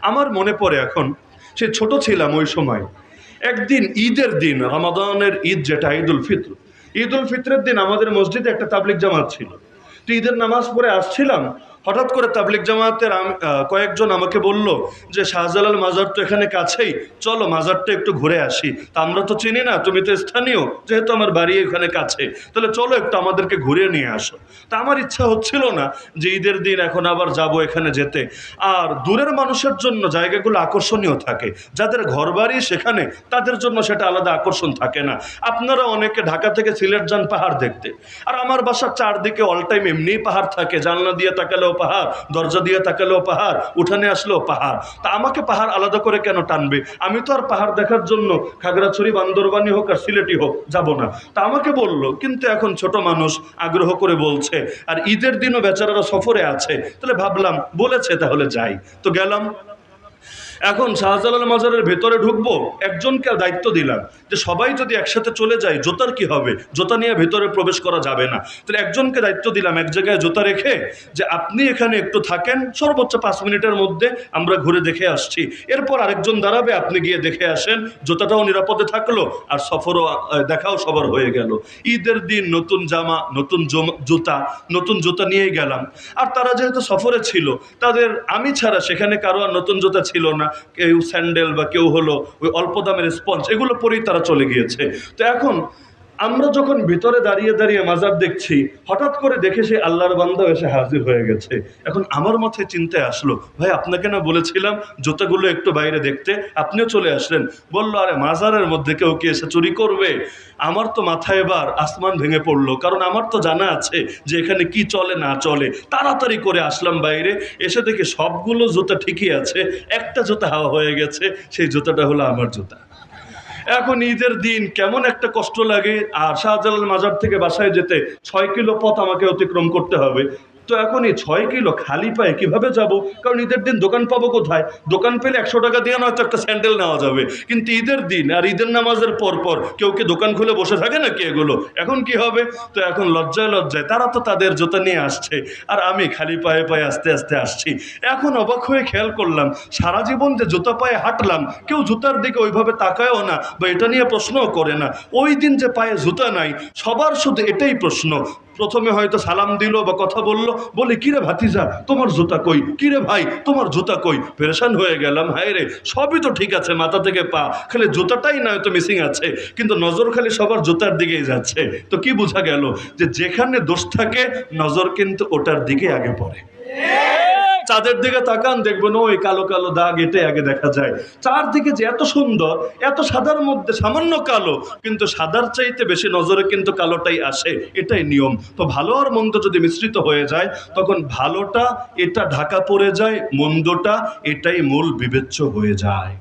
আমার মনে পড়ে এখন, সে ছোট ছিলাম ওই সময়। একদিন ঈদের দিন, রমাদানের ঈদ যেটা, ঈদুল ফিত্র। ঈদুল ফিত্রের দিন আমাদের মসজিদে একটা তাবলিক জামাত ছিল। তো ঈদের নামাজ পড়ে আসছিলাম হঠাৎ করে তাবলিক জামাতের কয়েকজন আমাকে বলল যে, শাহজালাল মাজার তো এখানে কাছেই, চলো মাজারটা একটু ঘুরে আসি। তা আমরা তো চিনি না, তুমি তো স্থানীয়, যেহেতু আমার বাড়ি এখানে কাছে। তাহলে চলো একটু আমাদেরকে ঘুরিয়ে নিয়ে আসো। তা আমার ইচ্ছা হচ্ছিল না যে, ঈদের দিন এখন আবার যাব এখানে যেতে। আর দূরের মানুষের জন্য জায়গাগুলো আকর্ষণীয় থাকে। যাদের ঘরবাড়ি সেখানে, তাদের জন্য সেটা আলাদা আকর্ষণ থাকে না। আপনারা অনেকে ঢাকা থেকে সিলেট যান পাহাড় দেখতে। আর আমার বাসার চারদিকে অল টাইম এমনিই পাহাড় থাকে। জানলা দিয়ে তাকালেও পাহাড়, দরজা দিয়ে তাকালেও পাহাড়, উঠানে আসলেও পাহাড়। তা আমাকে পাহাড় আলাদা করে কেন টানবে? আমি তো আর পাহাড় দেখার জন্য খাগড়াছড়ি বান্দরবানি হোক আর সিলেটি হোক যাব না। তা আমাকে বলল, কিন্তু এখন ছোট মানুষ আগ্রহ করে বলছে, আর ঈদের দিনও বেচারারা সফরে আছে। তাহলে ভাবলাম, বলেছে তাহলে যাই। তো গেলাম। এখন শাহজালাল মাজারের ভেতরে ঢুকবো, একজনকে দায়িত্ব দিলাম যে সবাই যদি একসাথে চলে যায়, জোতার কি হবে? জোতা নিয়ে ভেতরে প্রবেশ করা যাবে না। তাহলে একজনকে দায়িত্ব দিলাম, এক জায়গায় জোতা রেখে যে আপনি এখানে একটু থাকেন, সর্বোচ্চ পাঁচ মিনিটের মধ্যে আমরা ঘুরে দেখে আসছি। এরপর আরেকজন দাঁড়াবে, আপনি গিয়ে দেখে আসেন, জোতাটাও নিরাপদে থাকল আর সফরও দেখাও সবার হয়ে গেল। ঈদের দিন নতুন জামা, নতুন জুতা নতুন জুতা নিয়েই গেলাম। আর তারা যেহেতু সফরে ছিল, তাদের আমি ছাড়া সেখানে কারও আর নতুন জুতা ছিল না। কেউ স্যান্ডেল বা কেউ হলো ওই অল্প দামের স্পঞ্জ, এগুলো পরেই তারা চলে গিয়েছে। তো এখন আমরা যখন ভিতরে দাঁড়িয়ে দাঁড়িয়ে মাজার দেখছি, হঠাৎ করে দেখে সে আল্লাহর বান্দা এসে হাজির হয়ে গেছে। এখন আমার মাথায় চিন্তায় আসলো, ভাই, আপনাকে না বলেছিলাম জুতাগুলো একটু বাইরে দেখতে? আপনিও চলে আসলেন। বলল, আরে, মাজারের মধ্যে কেউ কি এসে চুরি করবে? আমার তো মাথায় এবার আসমান ভেঙে পড়ল, কারণ আমার তো জানা আছে যে এখানে কি চলে, না চলে। তাড়াতাড়ি করে আসলাম বাইরে, এসে দেখি সবগুলো জুতা ঠিকই আছে, একটা জুতা হাওয়া হয়ে গেছে, সেই জুতাটা হলো আমার জুতা। এখন ঈদের দিন কেমন একটা কষ্ট লাগে আর শাহজালাল মাজার থেকে বাসায় যেতে ছয় কিলো পথ আমাকে অতিক্রম করতে হবে। তো এখন এই ছয় কিলো খালি পায়ে কীভাবে যাব? কারণ ঈদের দিন দোকান পাবো কোথায়? দোকান পেলে একশো টাকা দিয়ে নয়তো একটা স্যান্ডেল নেওয়া যাবে। কিন্তু ঈদের দিন আর ঈদের নামাজের পর পর কেউ কি দোকান খুলে বসে থাকে না নাকি এগুলো? এখন কি হবে? তো এখন লজ্জায় লজ্জায় তারা তো তাদের জুতা নিয়ে আসছে। আর আমি খালি পায়ে পায়ে আস্তে আস্তে আসছি। এখন অবাক হয়ে খেয়াল করলাম, সারা জীবন যে জুতা পায়ে হাঁটলাম, কেউ জুতার দিকে ওইভাবে তাকায়ও না বা এটা নিয়ে প্রশ্নও করে না। ওই দিন যে পায়ে জুতা নাই, সবার শুধু এটাই প্রশ্ন প্রথমে হয়তো সালাম দিল বা কথা বলল, বলে, কিরে ভাতিজা, তোমার জুতা কই? কিরে ভাই, তোমার জুতা কই? পেরেশান হয়ে গেলাম, হায় রে, সবই তো ঠিক আছে, মাথা থেকে পা, খালি জুতাটাই না হয়তো মিসিং আছে, কিন্তু নজর খালি সবার জুতার দিকেই যাচ্ছে। তো কি বোঝা গেল যে যেখানে দোষ থাকে, নজর কিন্তু ওটার দিকে আগে পড়ে। চাঁদের দিকে তাকান, দেখবেন ওই কালো কালো দাগ এটাই আগে দেখা যায়। চারদিকে যে এত সুন্দর, এত সাদার মধ্যে, সামান্য কালো, কিন্তু সাদার চাইতে বেশি নজরে কিন্তু কালোটাই আসে, এটাই নিয়ম। তো ভালো আর মন্দ যদি মিশ্রিত হয়ে যায়, তখন ভালোটা, এটা ঢাকা পড়ে যায়, মন্দটা, এটাই মূল বিবেচ্য হয়ে যায়।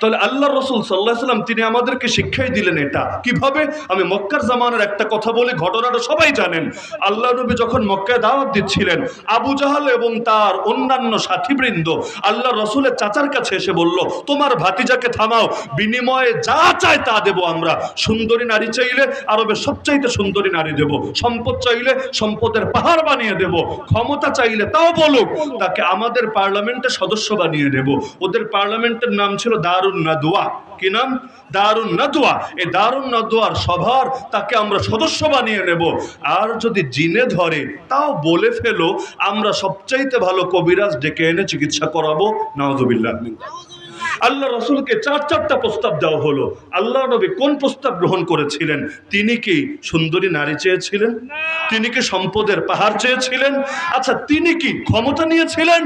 তাহলে আল্লাহ রসুল সাল্লাহ সাল্লাম তিনি আমাদেরকে শিক্ষাই দিলেন এটা। কীভাবে? আমি মক্কার জামানের একটা কথা বলে, ঘটনাটা সবাই জানেন। আল্লাহ নবী যখন মক্কায় দাওয়াত দিচ্ছিলেন, আবু জাহাল এবং তার অন্যান্য সাথীবৃন্দ আল্লাহ রসুলের চাচার কাছে এসে বলল, তোমার ভাতিজাকে থামাও, বিনিময়ে যা চায় তা দেব আমরা। সুন্দরী নারী চাইলে আরবের সবচাইতে সুন্দরী নারী দেব। সম্পদ চাইলে সম্পদের পাহাড় বানিয়ে দেব। ক্ষমতা চাইলে তাও বলুক, তাকে আমাদের পার্লামেন্টের সদস্য বানিয়ে দেব। ওদের পার্লামেন্টের নাম ছিল দারুণ নাদুয়া কি নাম? দারুণ নাদুয়া এই দারুণ নাদুয়ার সভার তাকে আমরা সদস্য বানিয়ে নেব। আর যদি জিনে ধরে, তাও বলে ফেলো, আমরা সবচাইতে ভালো কবিরাজ ডেকে এনে চিকিৎসা করাবো। নওয়াজুবিল্লাহ আল্লাহ রসুলকে চার চারটা প্রস্তাব দেওয়া হলো। আল্লাহ নবী কোন প্রস্তাব গ্রহণ করেছিলেন? তিনি কি সুন্দরী নারী চেয়েছিলেন? তিনি কি সম্পদের পাহাড় চেয়েছিলেন? আচ্ছা তিনি কি ক্ষমতা নিয়েছিলেন?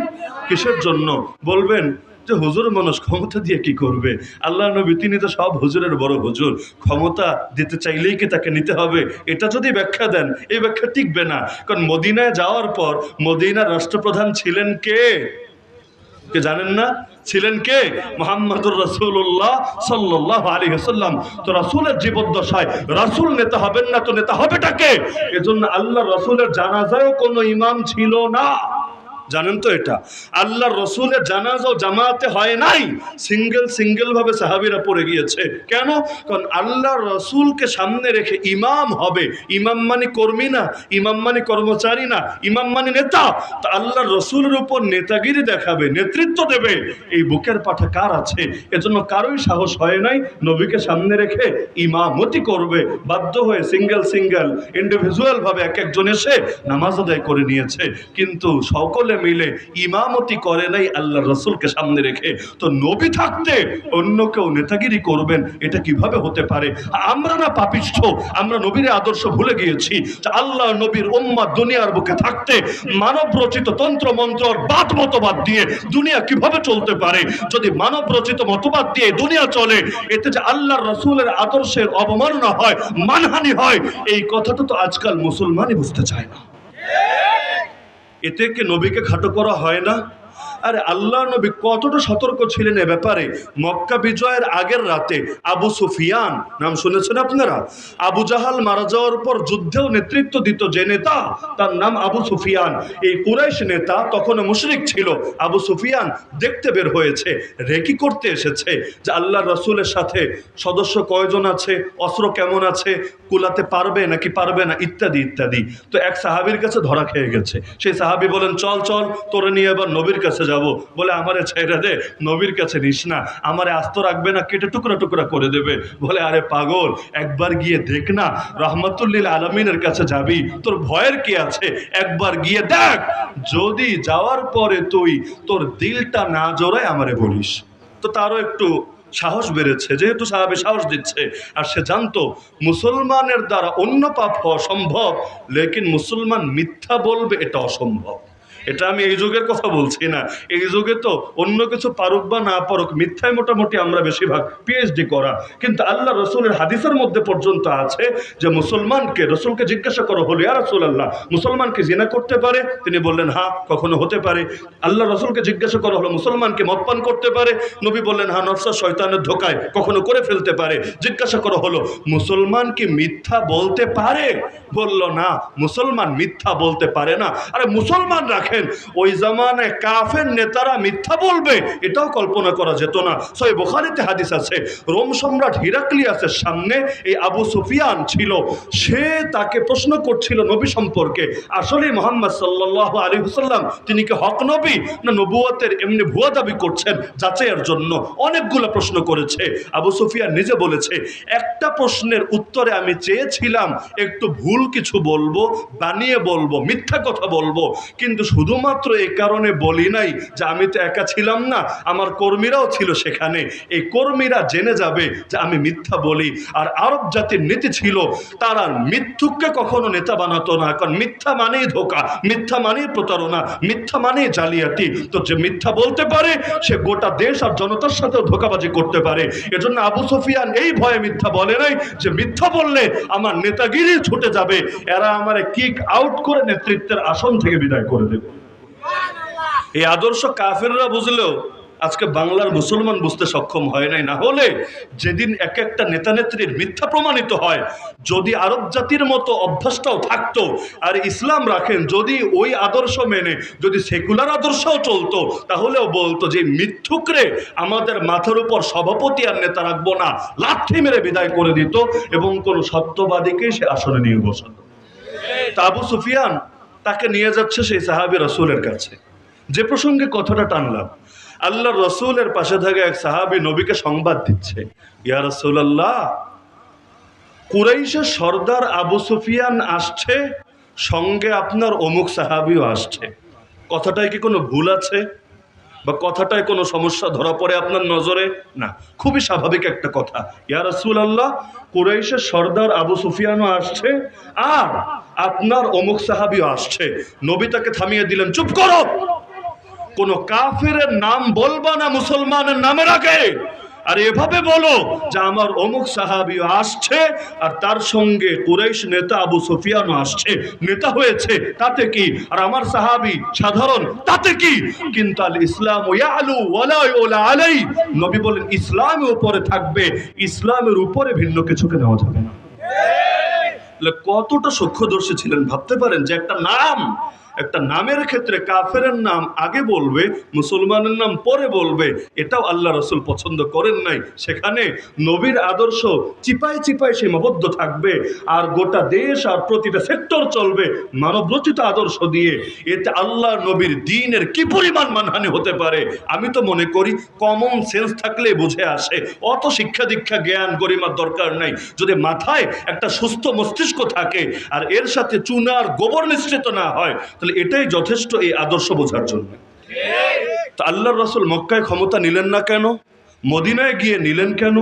কিসের জন্য? বলবেন যে হুজুর মানুষ ক্ষমতা দিয়ে কি করবে? আল্লাহ নবী, তিনি তো সব হুজুরের বড় হুজুর। ক্ষমতা দিতে চাইলেই কি তাকে নিতে হবে? এটা যদি ব্যাখ্যা দেন, এই ব্যাখ্যা টিকবে না। কারণ মদিনায় যাওয়ার পর মদিনার রাষ্ট্রপ্রধান ছিলেন কে? কে জানেন না? ছিলেন কে? মোহাম্মদুর রসুল্লাহ সাল্লাহ আলী হাসাল্লাম তো রাসুলের জীবদ্দশায় রাসুল নেতা হবেন না, তো নেতা হবে হবেটাকে এজন্য আল্লাহ রসুলের জানাজায়ও কোনো ইমাম ছিল না। জানেন তো এটা? আল্লাহ রসুলের জানাজাও জামাতে হয় নাই। সিঙ্গেল সিঙ্গেল ভাবে সাহাবিরা পড়ে গিয়েছে। কেন? কারণ আল্লাহ রসুলকে সামনে রেখে ইমাম হবে। ইমাম মানে কর্মী না, ইমাম মানে কর্মচারী না, ইমাম মানে নেতা। তা আল্লাহ রসুলের উপর নেতাগিরি দেখাবে, নেতৃত্ব দেবে। এই বুকের পাঠা কার আছে? এজন্য কারোই সাহস হয় নাই নবীকে সামনে রেখে ইমামতি করবে। বাধ্য হয়ে সিঙ্গেল সিঙ্গেল ইন্ডিভিজুয়াল ভাবে এক একজন এসে নামাজ আদায় করে নিয়েছে। কিন্তু সকলে মিলে ইমামতি করে নাই আল্লাহ রসুলকে সামনে রেখে। তো নবী থাকতে অন্য কেউ নেতাগিরি করবেন, এটা কীভাবে হতে পারে? আমরা না পাপিষ্ঠ, আমরা নবীর আদর্শ ভুলে গিয়েছি আল্লাহ নবীর উম্মা দুনিয়ার বুকে থাকতে মানব রচিত তন্ত্র মন্ত্র বাদ মতবাদ দিয়ে দুনিয়া কীভাবে চলতে পারে? যদি মানব রচিত মতবাদ দিয়ে দুনিয়া চলে, এতে যে আল্লাহর রসুলের আদর্শের অবমাননা হয়, মানহানি হয়, এই কথাটা তো আজকাল মুসলমানই বুঝতে চায় না। এতে কি নবীকে খাটো করা হয় না? আরে আল্লাহ নবী কতটা সতর্ক ছিলেন এ ব্যাপারে? মক্কা বিজয়ের আগের রাতে আবু সুফিয়ান, নাম শুনেছেন আপনারা? আবু জাহাল মারা যাওয়ার পর যুদ্ধেও নেতৃত্ব দিত যে নেতা, তার নাম আবু সুফিয়ান। এই কুরাইশ নেতা তখন মুশরিক ছিল। আবু সুফিয়ান দেখতে বের হয়েছে, রেকি করতে এসেছে যে আল্লাহ রসুলের সাথে সদস্য কয়জন আছে, অস্ত্র কেমন আছে, কুলাতে পারবে নাকি পারবে না, ইত্যাদি ইত্যাদি। তো এক সাহাবির কাছে ধরা খেয়ে গেছে। সেই সাহাবি বলেন, চল চল, তোরে নিয়ে এবার নবীর কাছে যাব। বলে, আমারে ছেড়ে দে, নবীর কাছে নিস না। আমারে আস্ত রাখবে না, কেটে টুকরা টুকরা করে দেবে। বলে, আরে পাগল, একবার গিয়ে দেখ না, রহমতুল্লিল আলমিনের কাছে যাবি, তোর ভয়ের কি আছে? একবার গিয়ে দেখ। যদি যাওয়ার পরে তুই তোর দিলটা না জোড়ায় আমারে বলিস। তো তারও একটু সাহস বেড়েছে, যেহেতু সাহাবে সাহস দিচ্ছে। আর সে জানতো, মুসলমানের দ্বারা অন্য পাপ হওয়া সম্ভব, লেকিন মুসলমান মিথ্যা বলবে, এটা অসম্ভব। এটা আমি এই যুগের কথা বলছি না। এই যুগে তো অন্য কিছু পারুক বা না পারুক, মিথ্যায় মোটামুটি আমরা বেশিরভাগ পিএইচডি করা। কিন্তু আল্লাহ রসুলের হাদিসের মধ্যে পর্যন্ত আছে যে, মুসলমানকে, রসুলকে জিজ্ঞাসা করো হলো ইয়া রসুল আল্লাহ মুসলমানকে জিনা করতে পারে? তিনি বললেন হ্যাঁ কখনো হতে পারে। আল্লাহ রসুলকে জিজ্ঞাসা করা, হলো, মুসলমানকে মদপান করতে পারে? নবী বললেন হ্যাঁ নফসা শয়তানের ধোকায় কখনো করে ফেলতে পারে। জিজ্ঞাসা করা, হলো, মুসলমান কি মিথ্যা বলতে পারে? বলল, না, মুসলমান মিথ্যা বলতে পারে না। আরে মুসলমান রাখেন। ওই জামানায় কাফের নেতারা মিথ্যা বলবে, এটাও কল্পনা করা যেত না। সই বোখারিতে হাদিস আছে, রোম সম্রাট হিরাক্লিয়াসের সামনে এই আবু সুফিয়ান ছিল। সে তাকে প্রশ্ন করছিল নবী সম্পর্কে, আসলে মোহাম্মদ সাল্লাহ আলী হুসাল্লাম তিনি কি হক নবী না নবুয়তের এমনি ভুয়া দাবি করছেন যাচাইয়ের জন্য? অনেকগুলো প্রশ্ন করেছে। আবু সুফিয়ান নিজে বলেছে, একটা প্রশ্নের উত্তরে আমি চেয়েছিলাম একটু ভুল কিছু বলব, বানিয়ে বলব, মিথ্যা কথা বলব, কিন্তু শুধুমাত্র এই কারণে বলি নাই যে আমি তো একা ছিলাম না, আমার কর্মীরাও ছিল সেখানে। এই কর্মীরা জেনে যাবে যে আমি মিথ্যা বলি। আর আরব জাতির নীতি ছিল, তারা মিথ্যুককে কখনো নেতা বানাতো না, কারণ মিথ্যা মানেই ধোকা, মিথ্যা মানেই প্রতারণা, মিথ্যা মানেই জালিয়াতি। তো যে মিথ্যা বলতে পারে, সে গোটা দেশ আর জনতার সাথেও ধোকাবাজি করতে পারে। এজন্য আবু সফিয়ান এই ভয়ে মিথ্যা বলে নাই যে মিথ্যা বললে আমার নেতাগিরি ছুটে যাবে। এরা আমার কিক আউট করে নেতৃত্বের আসন থেকে বিদায় করে দেবে। এই আদর্শ কাফেররা বুঝলেও আজকে বাংলার মুসলমান বুঝতে সক্ষম হয় নাই। না হলে যেদিন এক একটা নেতা নেত্রীর মিথ্যা প্রমাণিত হয়, যদি আরব জাতির মতো অভ্যাসটাও থাকতো আর ইসলাম রাখেন, যদি ওই আদর্শ মেনে, যদি সেকুলার আদর্শও চলতো, তাহলেও বলতো যে মিথ্যুকরে আমাদের মাথার উপর সভাপতি আর নেতা রাখব না লাঠি মেরে বিদায় করে দিত এবং কোনো সত্যবাদীকে সে আসনে নিয়ে বসাতো। তা আবু সুফিয়ান তাকে নিয়ে যাচ্ছে সেই সাহাবি রসুলের কাছে। যে প্রসঙ্গে কথাটা টানলাম আল্লাহ রসুলের পাশে থাকা এক সাহাবি নবীকে সংবাদ দিচ্ছে। ইয়া রসুল আল্লাহ কুরাইশের সর্দার আবু সুফিয়ান আসছে, সঙ্গে আপনার অমুক সাহাবিও আসছে। কথাটায় কি কোনো ভুল আছে? বা কথাটায় কোনো সমস্যা ধরা পড়ে আপনার নজরে? না, খুবই স্বাভাবিক একটা কথা। ইয়া রসুল আল্লাহ কুরাইশের সর্দার আবু সুফিয়ানও আসছে, আর আপনার অমুক সাহাবিও আসছে। নবী তাকে থামিয়ে দিলেন, চুপ করো! কোন কাফের নাম বলবা না মুসলমানের নামের আগে। আর এভাবে বলো যে আমার অমুক সাহাবিও আসছে আর তার সঙ্গে কুরাইশ নেতা আবু সুফিয়ানও আসছে। নেতা হয়েছে, তাতে কি? আর আমার সাহাবি সাধারণ, তাতে কি? কিন্তু আল ইসলাম ওয়ালা ইউলা আলাই। নবী বলেন, ইসলামের উপরে থাকবে, ইসলামের উপরে ভিন্ন কিছুকে নেওয়া যাবে না। কতটা সূক্ষ্মদর্শী ছিলেন ভাবতে পারেন যে একটা নাম একটা নামের ক্ষেত্রে কাফেরের নাম আগে বলবে, মুসলমানের নাম পরে বলবে, এটাও আল্লাহ রসুল পছন্দ করেন নাই। সেখানে নবীর আদর্শ চিপায় চিপায় সীমাবদ্ধ থাকবে আর গোটা দেশ আর প্রতিটা সেক্টর চলবে মানবরচিত আদর্শ দিয়ে। এতে আল্লাহ নবীর দিনের কি পরিমাণ মানহানি হতে পারে? আমি তো মনে করি কমন সেন্স থাকলে বুঝে আসে। অত শিক্ষা দীক্ষা, জ্ঞান গরিমার দরকার নাই। যদি মাথায় একটা সুস্থ মস্তিষ্ক থাকে আর এর সাথে চুনার গোবর মিশ্রিত না হয় এটাই যথেষ্ট এই আদর্শ বোঝার জন্য। তা আল্লাহর রসুল মক্কায় ক্ষমতা নিলেন না কেন? মদিনায় গিয়ে নিলেন কেন?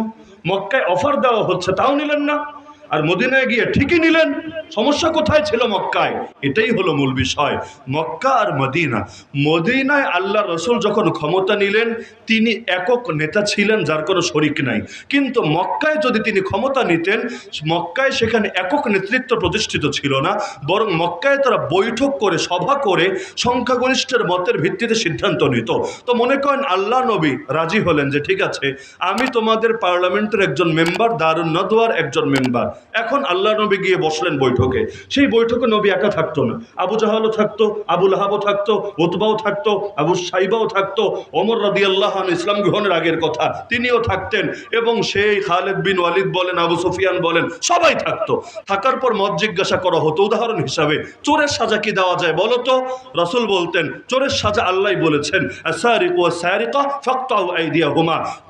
মক্কায় অফার দেওয়া হচ্ছে, তাও নিলেন না। আর মদিনায় গিয়ে ঠিকই নিলেন। সমস্যা কোথায় ছিল মক্কায়? এটাই হলো মূল বিষয়। মক্কা আর মদিনা। মদিনায় আল্লাহ রসুল যখন ক্ষমতা নিলেন, তিনি একক নেতা ছিলেন, যার কোনো শরিক নাই। কিন্তু মক্কায় যদি তিনি ক্ষমতা নিতেন, মক্কায় সেখানে একক নেতৃত্ব প্রতিষ্ঠিত ছিল না, বরং মক্কায় তারা বৈঠক করে, সভা করে, সংখ্যাগরিষ্ঠের মতের ভিত্তিতে সিদ্ধান্ত নিত। তো মনে করেন আল্লাহ নবী রাজি হলেন যে, ঠিক আছে, আমি তোমাদের পার্লামেন্টের একজন মেম্বার, দারুণ নদোয়ার একজন মেম্বার। এখন আল্লাহ নবী গিয়ে বসলেন বৈঠকে। সেই বৈঠকে নবী একা থাকতো না। আবু জাহালও থাকতো আবুল আহাবও থাকতো ওতবাও থাকতো, আবু সাইবাও থাকতো, ওমর রাদি আল্লাহ ইসলাম গ্রহণের আগের কথা, তিনিও থাকতেন এবং সেই খালেদ বিন ওয়ালিদ বলেন, আবু সুফিয়ান বলেন, সবাই থাকতো। থাকার পর মত জিজ্ঞাসা করা হতো। উদাহরণ হিসাবে, চোরের সাজা কি দেওয়া যায় বলো তো? রসুল বলতেন, চোরের সাজা আল্লাহ বলেছেন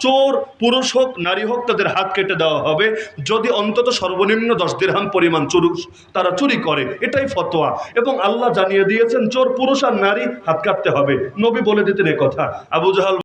চোর, পুরুষ হোক, নারী হোক, তাদের হাত কেটে দেওয়া হবে। যদি অন্তত সর্বনিম্ন দশ দিরহাম পরিমাণ চুরু তারা চুরি করে। এটাই ফতোয়া। এবং আল্লাহ জানিয়ে দিয়েছেন, চোর, পুরুষ আর নারী হাত কাটতে হবে। নবী বলে দিতেন কথা। আবু জাহাল